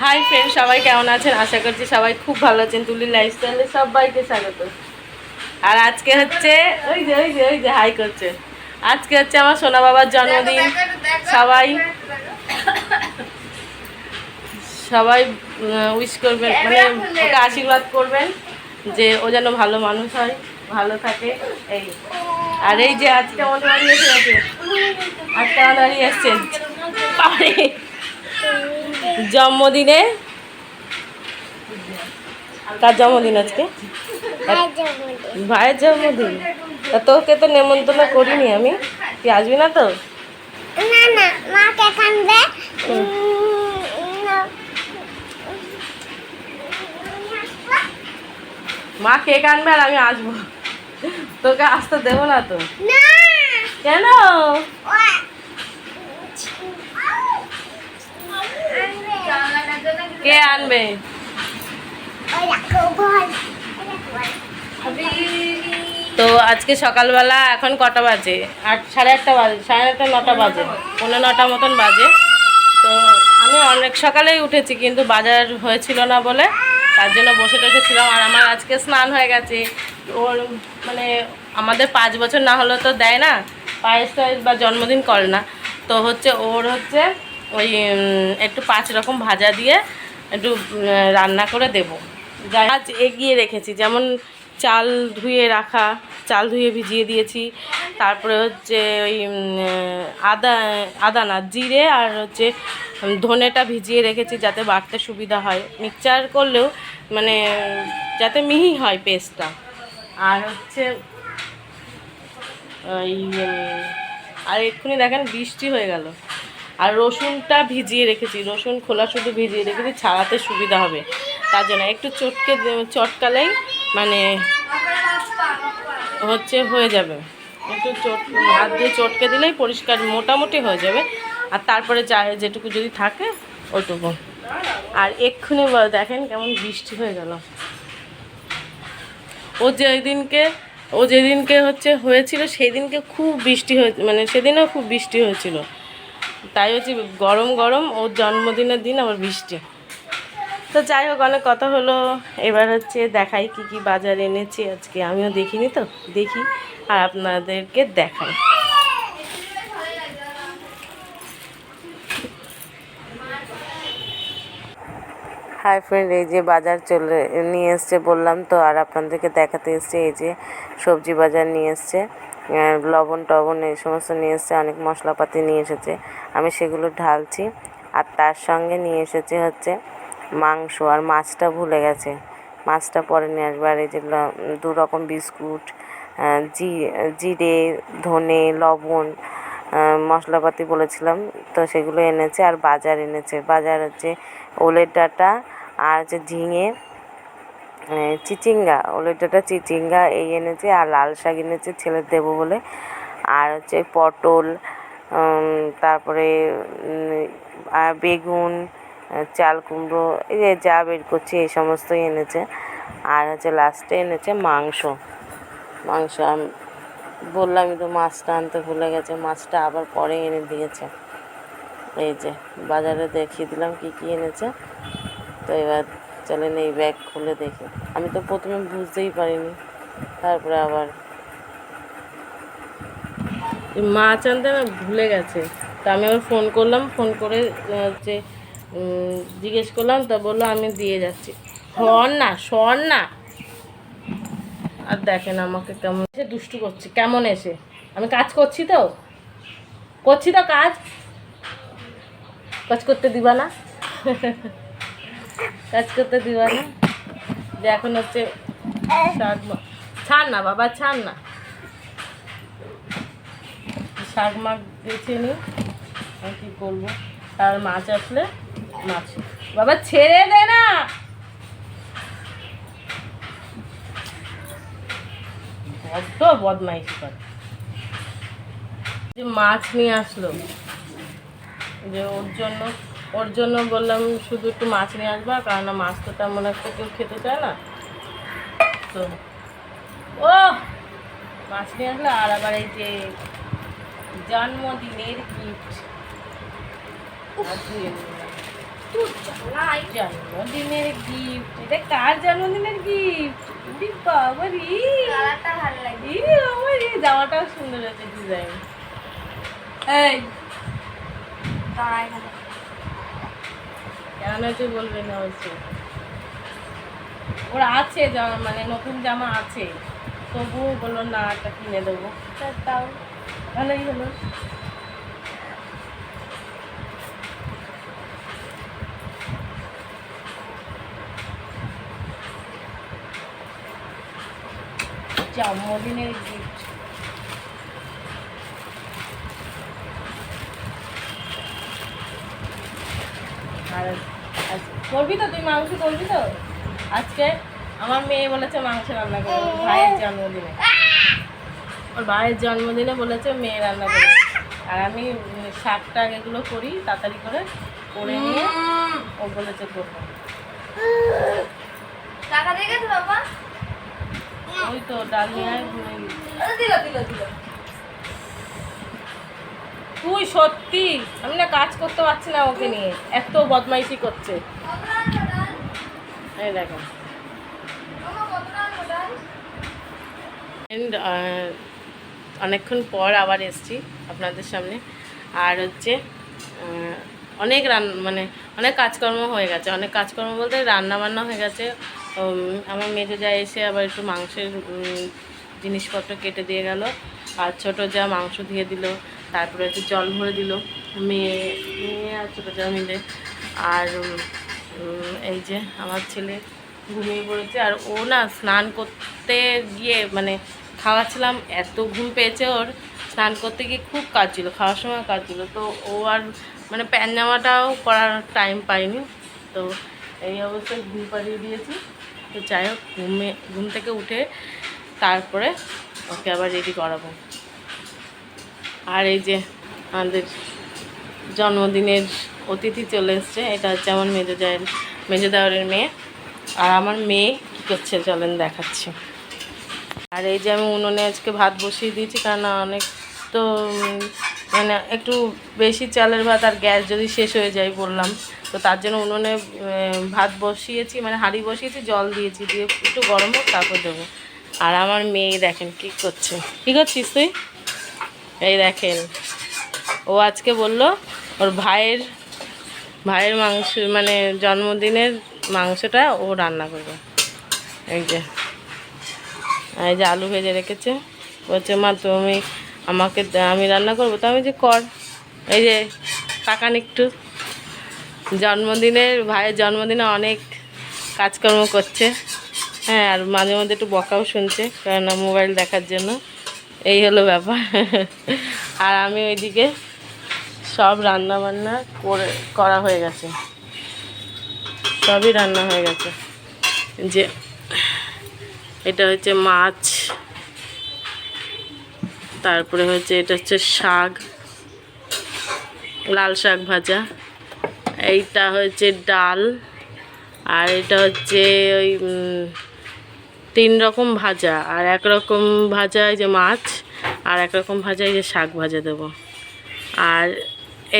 Hi friend সবাই কেমন আছেন? আশা করছি সবাই খুব ভালো আছেন। তুলির লাইফস্টাইলে সবাইকে স্বাগত। আর আজকে হচ্ছে ওই যে ওই যে ওই যে হাই করছে। আজকে হচ্ছে আমার সোনা বাবার জন্মদিন। সবাই সবাই উইশ করবেন মানে ওকে আশীর্বাদ করবেন যে ও যেন ভালো মানুষ হয় ভালো থাকে এই। আর এই যে আজকে আমাদের বাড়ি এসে আজকে আমাদের বাড়ি এসছে। বাবারে, জন্মদিনে? কার জন্মদিন আজকে? ভাইয়ের জন্মদিন। তা তোকে তো নেমন্তন্ন করিনি আমি। তুই আসবি না তো? না না মাকে কানবে মা কেক আনবে আর আমি আসব। তোকে আসতে দেবো না তো? কেন? কে আনবে? তো আজকে সকালবেলা এখন কটা বাজে? আট, সাড়ে আটটা বাজে, সাড়ে আটটা, নটা বাজে পনেরো নটা মতন বাজে। তো আমি অনেক সকালেই উঠেছি, কিন্তু বাজার হয়েছিল না বলে তার জন্য বসে টসে ছিলাম আর আমার আজকে স্নান হয়ে গেছে। ওর মানে আমাদের পাঁচ বছর না হলে তো দেয় না, পায়েস টায়েস বা জন্মদিন করে না। তো হচ্ছে ওর হচ্ছে ওই একটু পাঁচ রকম ভাজা দিয়ে একটু রান্না করে দেবো। আজ এগিয়ে রেখেছি, যেমন চাল ধুয়ে রাখা, চাল ধুয়ে ভিজিয়ে দিয়েছি, তারপরে হচ্ছে ওই আদা আদা না, জিরে আর হচ্ছে ধনেটা ভিজিয়ে রেখেছি যাতে বাড়তে সুবিধা হয়। মিক্সচার করলেও মানে যাতে মিহি হয় পেস্টটা। আর হচ্ছে, ওই আর এক্ষুনি দেখেন বৃষ্টি হয়ে গেল। আর রসুনটা ভিজিয়ে রেখেছি, রসুন খোলা শুধু ভিজিয়ে রেখেছি, ছাড়াতে সুবিধা হবে। তার জন্য একটু চটকে চটকালেই মানে হচ্ছে হয়ে যাবে। একটু চট, হাত দিয়ে চটকে দিলেই পরিষ্কার মোটামুটি হয়ে যাবে। আর তারপরে যা, যেটুকু যদি থাকে ওইটুকু আর এক্ষুনি দেখেন কেমন বৃষ্টি হয়ে গেল। ও যেদিনকে ও যেদিনকে হচ্ছে হয়েছিল সেই দিনকে খুব বৃষ্টি হয়ে মানে সেদিনও খুব বৃষ্টি হয়েছিল। তাই হচ্ছে গরম গরম ওর জন্মদিনের দিন আবার বৃষ্টি। তো যাই হোক, অনেক কথা হলো। এবার হচ্ছে দেখাই কি কি বাজার এনেছি। আজকে আমিও দেখিনি তো, দেখি আর আপনাদেরকে দেখাই। হাই ফ্রেন্ড, এই যে বাজার চলে, নিয়ে এসছে বললাম তো, আর আপনাদেরকে দেখাতে এসছে এই যে সবজি বাজার নিয়ে এসছে। লবণ টবণ এই সমস্ত নিয়ে এসেছে, অনেক মশলাপাতি নিয়ে এসেছে। আমি সেগুলো ঢালছি, আর তার সঙ্গে নিয়ে এসেছে হচ্ছে মাংস, আর মাছটা ভুলে গেছে। মাছটা পরে নিয়ে আসবে, আর এই যে দু রকম বিস্কুট জি, জিরে, ধনে, লবণ মশলাপাতি বলেছিলাম, তো সেগুলো এনেছে, আর বাজার এনেছে। বাজার হচ্ছে ওলের ডাঁটা, আর হচ্ছে ঝিঙে চিচিঙ্গা ওলেটাটা চিচিঙ্গা, এই এনেছে আর লাল শাক এনেছে ছেলে দেবো বলে। আর হচ্ছে পটল তারপরে বেগুন, চাল কুমড়ো, এই যে যা বের করছি এই সমস্তই এনেছে। আর হচ্ছে লাস্টে এনেছে মাংস। মাংস বললামই তো মাছটা আনতে ভুলে গেছে, মাছটা আবার পরে এনে দিয়েছে। এই যে, বাজারে দেখিয়ে দিলাম কি কি এনেছে। তো এবার চলেন এই ব্যাগ খুলে দেখি। আমি তো প্রথমে বুঝতেই পারিনি। তারপরে আবার মাছ আনতে না ভুলে গেছে। তা আমি আবার ফোন করলাম ফোন করে হচ্ছে জিজ্ঞেস করলাম, তা বলল আমি দিয়ে যাচ্ছি। শোন না শোন না। আর দেখেন আমাকে কেমন এসে দুষ্টু করছে, কেমন এসে? আমি কাজ করছি তো। করছি তো কাজ। কাজ করতে দিবা না? কাজ করতে দিবা না। যে এখন হচ্ছে শাক ছাড় না বাবা, ছাড় না। শাক মাছ বেছে নি। কী করব? আর মাছ আসলে মাছ। বাবা, ছেড়ে দে না! বড্ড বদমাইশি করে। যে মাছ নিয়ে আসলো, যে ওর জন্য ওর জন্য বললাম শুধু একটু মাছ নিয়ে আসবা কারণ মাছ তো তেমন একটা কেউ খেতে চায় না। তো ও মাছ নিয়ে আসলে আর আবার এই যে জন্মদিনের গিফট জন্মদিনের গিফট এটা কার জন্মদিনের গিফট বাবা রে কালারটা ভালো লাগে। এই বাবা জামাটাও সুন্দর আছে ডিজাইন এই। দাঁড়া হয়েছে বলবে না হচ্ছে ওর আছে জামা মানে নতুন জামা আছে। তবুও বলল, না, একটা কিনে দেবো। তাও ভালোই হলো। জন্মদিনের গিফট আর করবি তো তুই মাংস করবি তো? আজকে আমার মেয়ে বলেছে মাংস রান্না করবে ওর ভাইয়ের জন্মদিনে। ওর ভাইয়ের জন্মদিনে বলেছে মেয়ে রান্না করবে। আর আমি শাক টাক এগুলো করি তাড়াতাড়ি করে করে নিয়ে ও বলেছে করব। টাকা দিয়ে গেছে বাবা? ওই তো ডাল নিয়ে আয় দিল দিল দিল। তুই সত্যি, আমি না কাজ করতে পারছি না ওকে নিয়ে। এত বদমাইশি করছে। এই দেখো। অনেকক্ষণ পর আবার এসছি আপনাদের সামনে। আর হচ্ছে অনেক রান মানে অনেক কাজকর্ম হয়ে গেছে। অনেক কাজকর্ম বলতে রান্না বান্না হয়ে গেছে। আমার মেজো যা এসে আবার একটু মাংসের জিনিসপত্র কেটে দিয়ে গেল। আর ছোটো যা মাংস দিয়ে দিল। তারপরে একটু জল ভরে দিল। মেয়ে মেয়ে আর ছোটো যা মিলে। আর এই যে আমার ছেলে ঘুমিয়ে পড়েছে। আর ও না স্নান করতে গিয়ে মানে খাওয়াচ্ছিলাম, এত ঘুম পেয়েছে ওর। স্নান করতে গিয়ে খুব কাজ ছিল খাওয়ার সময় কাজ ছিল তো ও আর মানে প্যান জামাটাও করার টাইম পাইনি তো এই অবস্থায় ঘুম পাড়িয়ে দিয়েছি। তো যাই হোক, ঘুমে, ঘুম থেকে উঠে তারপরে ওকে আবার রেডি করাবো। আর এই যে আমাদের জন্মদিনের অতিথি চলে এসছে, এটা হচ্ছে আমার মেজো জায়ের, মেজো দেওয়ারের মেয়ে। আর আমার মেয়ে কী করছে চলেন দেখাচ্ছি। আর এই যে আমি উনুনে আজকে ভাত বসিয়ে দিয়েছি, কারণ অনেক তো মানে একটু বেশি চালের ভাত আর গ্যাস যদি শেষ হয়ে যায় বললাম, তো তার জন্য উনুনে ভাত বসিয়েছি মানে হাঁড়ি বসিয়েছি, জল দিয়েছি, দিয়ে একটু গরম হোক, তারপর দেবো। আর আমার মেয়ে দেখেন কী করছে। কী করছিস তুই? এই দেখেন। ও আজকে বলল ওর ভাইয়ের ভাইয়ের মাংস মানে জন্মদিনের মাংসটা ও রান্না করবে। এই যে। এই যে আলু ভেজে রেখেছে। বলছে, মা, তুমি আমাকে আমি রান্না করব। তো আমি যে, কর। এই যে, তাকান একটু। জন্মদিনের, ভাইয়ের জন্মদিনে অনেক কাজকর্ম করছে। হ্যাঁ আর মাঝে মধ্যে একটু বকাও শুনছে, কেননা মোবাইল দেখার জন্য। এই হলো ব্যাপার। আর আমি ওইদিকে সব রান্না বান্না করে, করা হয়ে গেছে। সবই রান্না হয়ে গেছে। যে, এটা হচ্ছে মাছ, তারপরে হচ্ছে এটা হচ্ছে শাক, লাল শাক ভাজা, এইটা হচ্ছে ডাল, আর এটা হচ্ছে ওই তিন রকম ভাজা, আর এক রকম ভাজা এই যে মাছ, আর এক রকম ভাজা এই যে শাক ভাজা দেবো। আর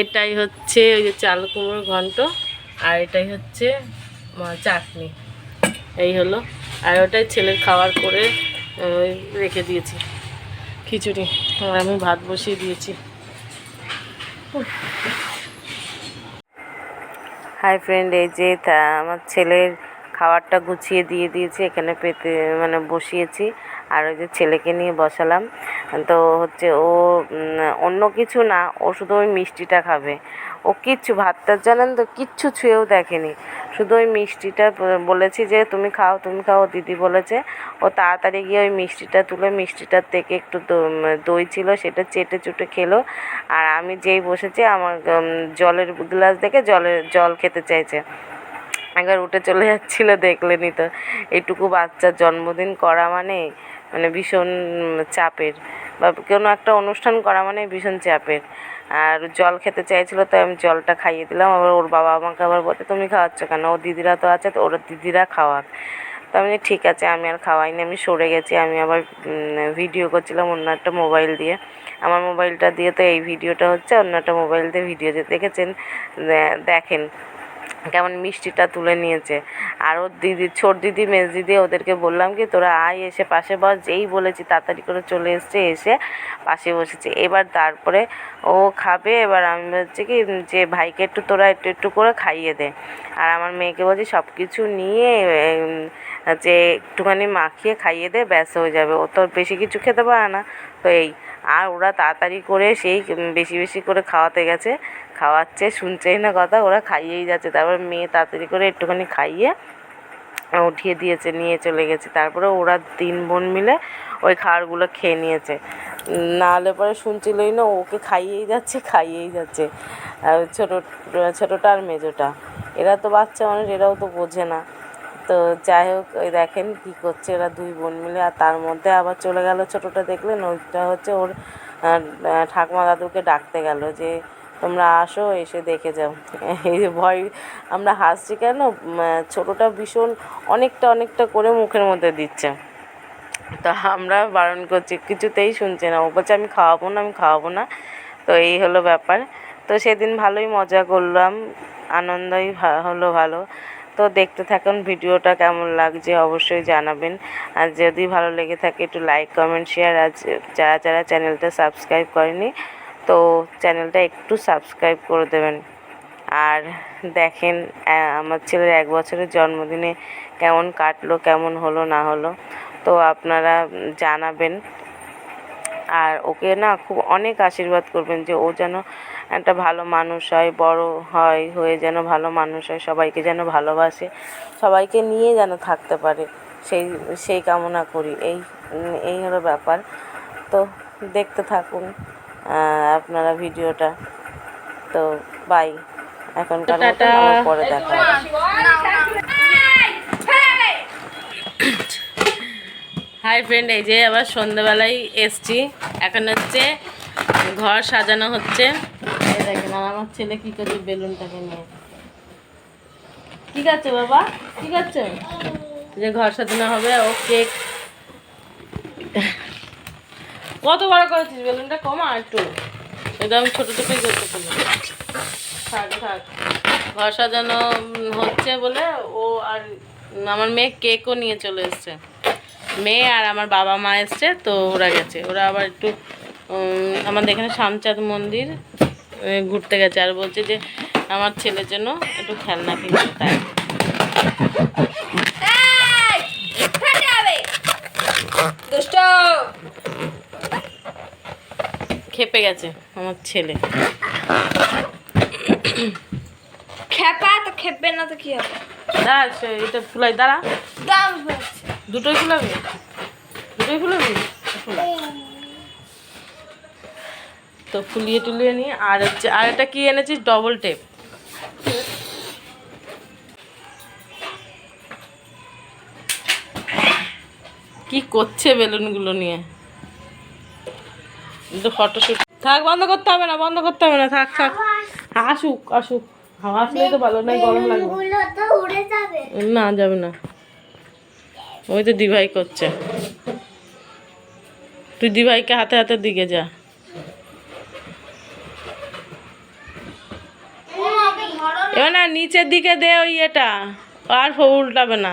এটাই হচ্ছে ওই যে চাল কুমড়োর ঘন্ট, আর এটাই হচ্ছে চাটনি। এই হলো। আর ওটাই ছেলের খাবার করে রেখে দিয়েছি। খিচুড়ি। আর আমি ভাত বসিয়ে দিয়েছি। হাই ফ্রেন্ড, এই যে আমার ছেলের খাবারটা গুছিয়ে দিয়ে দিয়েছি, এখানে পেতে মানে বসিয়েছি। আর ওই যে ছেলেকে নিয়ে বসালাম। তো হচ্ছে ও অন্য কিছু না, ও শুধু ওই মিষ্টিটা খাবে। ও কিচ্ছু, ভাতটা জানেন তো, কিচ্ছু ছুঁয়েও দেখেনি। শুধু ওই মিষ্টিটা বলেছি যে, তুমি খাও তুমি খাও, দিদি বলেছে। ও তাড়াতাড়ি গিয়ে ওই মিষ্টিটা তুলে, মিষ্টিটার থেকে একটু দই ছিল, সেটা চেটে চুটে খেলো। আর আমি যেই বসেছি, আমার জলের গ্লাস দেখে জলের জল খেতে চাইছে। একবার উঠে চলে যাচ্ছিল দেখলেনি তো। এইটুকু বাচ্চার জন্মদিন করা মানে মানে ভীষণ চাপের। বা কোনো একটা অনুষ্ঠান করা মানে ভীষণ চাপের। আর জল খেতে চাইছিল তো আমি জলটা খাইয়ে দিলাম। আবার ওর বাবা আমাকে আবার বলতে তুমি খাওয়াচ্ছ কেন? ও দিদিরা তো আছে, তো ওর দিদিরা খাওয়াক। তো আমি ঠিক আছে, আমি আর খাওয়াইনি, আমি সরে গেছি। আমি আবার ভিডিও করছিলাম অন্য একটা মোবাইল দিয়ে। আমার মোবাইলটা দিয়ে তো এই ভিডিওটা হচ্ছে, অন্য একটা মোবাইল দিয়ে ভিডিও যে দেখেছেন দেখেন। কেমন মিষ্টিটা তুলে নিয়েছে। আর ওর দিদি, ছোট দিদি, মেজ দিদি, ওদেরকে বললাম কি, তোরা আয় এসে পাশে বস, যেই বলেছি তাড়াতাড়ি করে চলে এসছে, এসে পাশে বসেছে। এবার তারপরে ও খাবে, এবার আমি বলছি কি, যে ভাইকে একটু তোরা একটু একটু করে খাইয়ে দে। আর আমার মেয়েকে বলছি সব কিছু নিয়ে যে একটুখানি মাখিয়ে খাইয়ে দে, ব্যাস হয়ে যাবে। ও তো বেশি কিছু খেতে পারে না। তো এই, আর ওরা তাড়াতাড়ি করে সেই, বেশি বেশি করে খাওয়াতে গেছে। খাওয়াচ্ছে শুনছেই না কথা ওরা খাইয়েই যাচ্ছে। তারপর মেয়ে তাড়াতাড়ি করে একটুখানি খাইয়ে উঠিয়ে দিয়েছে নিয়ে চলে গেছে। তারপরে ওরা তিন বোন মিলে ওই খাবারগুলো খেয়ে নিয়েছে। উম, না হলে পরে শুনছিলই না ওকে খাইয়েই যাচ্ছে খাইয়েই যাচ্ছে। আর ছোটো ছোটোটা আর মেজোটা। এরা তো বাচ্চা মানুষ এরাও তো বোঝে না। তো যাই হোক ওই দেখেন কী করছে এরা দুই বোন মিলে। আর তার মধ্যে আবার চলে গেল ছোটোটা দেখলেন ওইটা হচ্ছে ওর ঠাকুমা দাদুকে ডাকতে গেল যে তোমরা আসো, এসে দেখে যাও। এই যে ভয়, আমরা হাসছি কেন? ছোটোটা ভীষণ অনেকটা অনেকটা করে মুখের মধ্যে দিচ্ছে। তো আমরা বারণ করছি, কিছুতেই শুনছে না। ও বলছে, আমি খাওয়াবো না, আমি খাওয়াবো না। তো এই হলো ব্যাপার। তো সেদিন ভালোই মজা করলাম, আনন্দই হলো ভালো। তো দেখতে থাকুন ভিডিওটা কেমন লাগছে, অবশ্যই জানাবেন। আর যদি ভালো লেগে থাকে, একটু লাইক কমেন্ট শেয়ার আর যারা যারা চ্যানেলটা সাবস্ক্রাইব করেনি তো চ্যানেলটা একটু সাবস্ক্রাইব করে দেবেন। আর দেখেন আমার ছেলের এক বছরের জন্মদিনে কেমন কাটলো, কেমন হলো, না হলো, তো আপনারা জানাবেন। আর ওকে না খুব অনেক আশীর্বাদ করবেন যে ও যেন একটা ভালো মানুষ হয়, বড় হয়, হয়ে যেন ভালো মানুষ হয়, সবাইকে যেন ভালোবাসে, সবাইকে নিয়ে যেন থাকতে পারে। সেই সেই কামনা করি। এই এই হলো ব্যাপার। তো দেখতে থাকুন। আপনারা ভিডিওটা। তো বাই এখনকার পরে দেখা হাই ফ্রেন্ড এই যে আবার সন্ধ্যেবেলায় এসছি। এখন হচ্ছে ঘর সাজানো হচ্ছে। এই দেখেন আর আমার ছেলে কি করছে বেলুনটাকে নিয়ে। ঠিক আছে বাবা? ঠিক আছে যে ঘর সাজানো হবে ও কেক কত বড় করেছিস? বেলুনটা কমা একটু। এটা আমি ছোটো ছোটোই করতে থাক থাক। ঘর সাজানো হচ্ছে বলে ও আর আমার মেয়ে কেকও নিয়ে চলে এসছে। মেয়ে আর আমার বাবা মা এসছে, তো ওরা গেছে। ওরা আবার একটু আমাদের এখানে শামচাঁদ মন্দির ঘুরতে গেছে। আর বলছে যে আমার ছেলের জন্য একটু খেলনা কিনতে তাই দুষ্ট। খেপে গেছে আমার ছেলে। খেপা তো খেপবে না তো কি হবে? দাঁড়া এটা ফুলাই দাঁড়া। দুটোই ফুলাবি? দুটোই ফুলাবি? তো ফুলিয়ে টুলিয়ে নিয়ে আর হচ্ছে আর এটা কি এনেছিস? ডবল টেপ কি করছে বেলুনগুলো নিয়ে? তো ফটোশ্যুট থাক বন্ধ করতে হবে না বন্ধ করতে হবে না থাক থাক। আসুক আসুক। হাওয়া আসলেই তো ভালো নাই গরম লাগবে। না যাবে না। ওই তো দিভাই করছে। তুই দিভাইকে হাতে হাতে দিকে যা। এবার না নিচের দিকে দে ওই এটা। আর উল্টাবে না।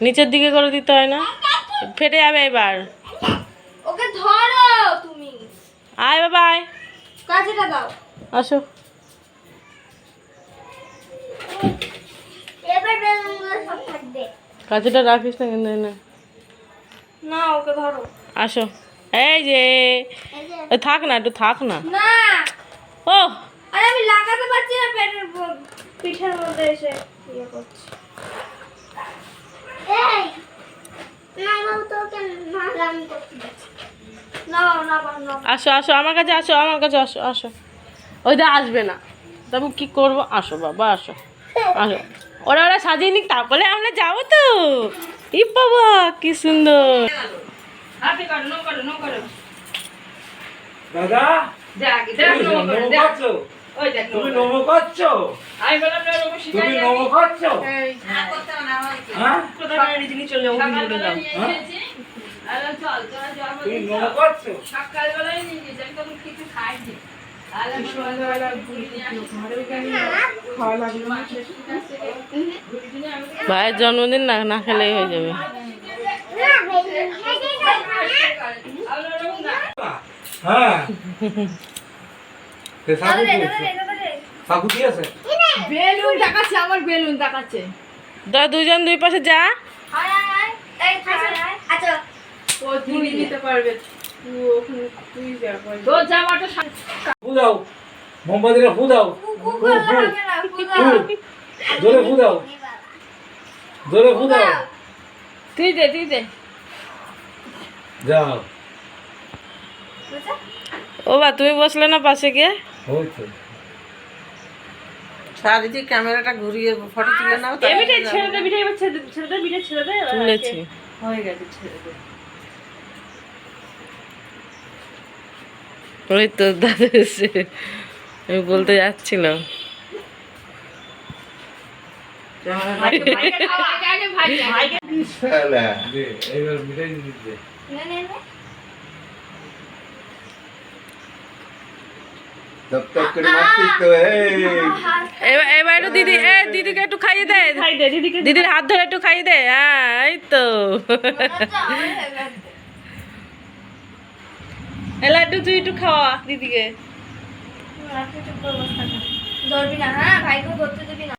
নিচের দিকে করে দিতে হয় না। ফেটে যাবে এবার ওকে ধরো তুমি আয় বাবা আয়। কাছেটা দাও। আসো। এবার বেলুনগুলো সব থাকবে। কাছেটা রাখিস না কিন্তু এনে। না। ওকে ধরো। আসো। এই যে থাক না একটু থাক না। না। ও। আরে আমি লাগাতে পারছি না পেটের পিঠের মধ্যে এসে ইয়ে করছি। এই। না বাবু তোকে না আমি করতে আসো আসো আমার কাছে আসো আমার কাছে আসো আসো। ওইটা আসবে না। তবে কি করব? আসো বাবা আসো। আসো। ওরা ওরা সাজিয়ে নিক তারপরে আমরা যাব তো। ই বাবা কি সুন্দর। দাদা তুমি নমো করছ তুমি নমো করছ তুমি নমো ভাইয়ের জন্মদিন না না খেলেই হয়ে যাবে। হ্যাঁ। দুজন দুই পাশে যা। আচ্ছা ও তুই নিতে পারবে? তুই ওখানে তুই যা তোর জামাটা সা- ফু দাও মোমবাতিটা ফু দাও ফু ফু ফু জোরে ফু জোরে ফু তুই দে তুই দে। যাও। ও বা তুমি বসলে না পাশে গিয়ে? চারিদিক ক্যামেরাটা ঘুরিয়ে ফটো তুলে নাও এ বিটে ছেড়ে দে বিটে এবার ছেড়ে দে ছেড়ে দে বিটে ছেড়ে দে তুলেছি হয়ে গেছে ছেড়ে দে ওই তো দাদা এসে আমি বলতে যাচ্ছিলাম। এবার একটু দিদি এ দিদিকে একটু খাইয়ে দে। দিদির হাত ধরে একটু খাইয়ে দে। হ্যাঁ, তো। লাড্ডু তুই একটু খাওয়া দিদিকে ধরবি না হ্যাঁ? ভাইকেও ধরতে দিবি না।